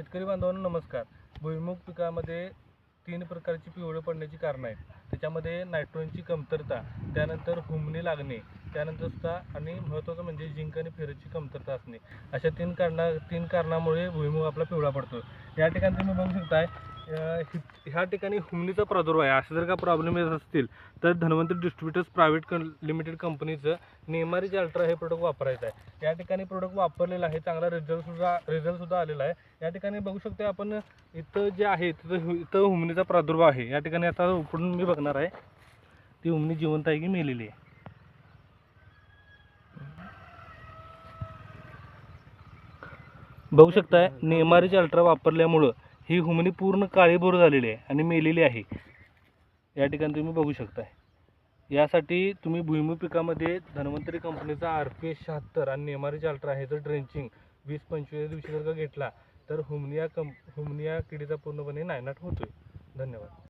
शेतकरी बांधवांनो नमस्कार. भुईमुग पिकामध्ये तीन प्रकारची पिवळे पडण्याची कारणं आहेत. त्याच्यामध्ये नायट्रोजनची कमतरता त्यानंतर हुमणी लागणे त्यानंतर सुद्धा आणि महत्त्वाचं म्हणजे जिंक आणि फेरसची कमतरता असणे. अशा तीन कारणा तीन कारणामुळे भुईमुग आपला पिवळा पडतो या ठिकाणी तुम्ही बघू शकताय ह्या ठिकाणी हुमणीचा प्रादुर्भाव आहे. असे जर का प्रॉब्लेम येत असतील तर धन्वंतरी डिस्ट्रीब्युटर्स प्रायव्हेट कं लिमिटेड कंपनीचं नेमारीचे अल्ट्रा हे प्रोडक्ट वापरायचं आहे. या ठिकाणी प्रोडक्ट वापरलेलं आहे चांगला रिझल्टसुद्धा रिझल्टसुद्धा आलेला आहे. या ठिकाणी बघू शकतो आपण इथं जे आहे तिथं हु- इथं हुमणीचा प्रादुर्भाव आहे. या ठिकाणी आता उकडून मी बघणार आहे. ती हुमणी जिवंत आहे की मेलेली आहे? बघू शकताय नेमारीचे अल्ट्रा वापरल्यामुळं ही हुमणी पूर्ण काळीभोर झालेली आहे आणि मेलेली आहे. या ठिकाणी तुम्ही बघू शकता यासाठी तुम्ही भुईमुग पिकामध्ये धन्वंतरी कंपनीचा आर पी एस शहात्तर आणि नेमारी अल्ट्रा ह्याचं जर ड्रेंचिंग वीस पंचवीस दिवशी जर का घेतला तर हुमनिया कम हुमनिया किडीचा पूर्णपणे नायनाट होतोय. धन्यवाद.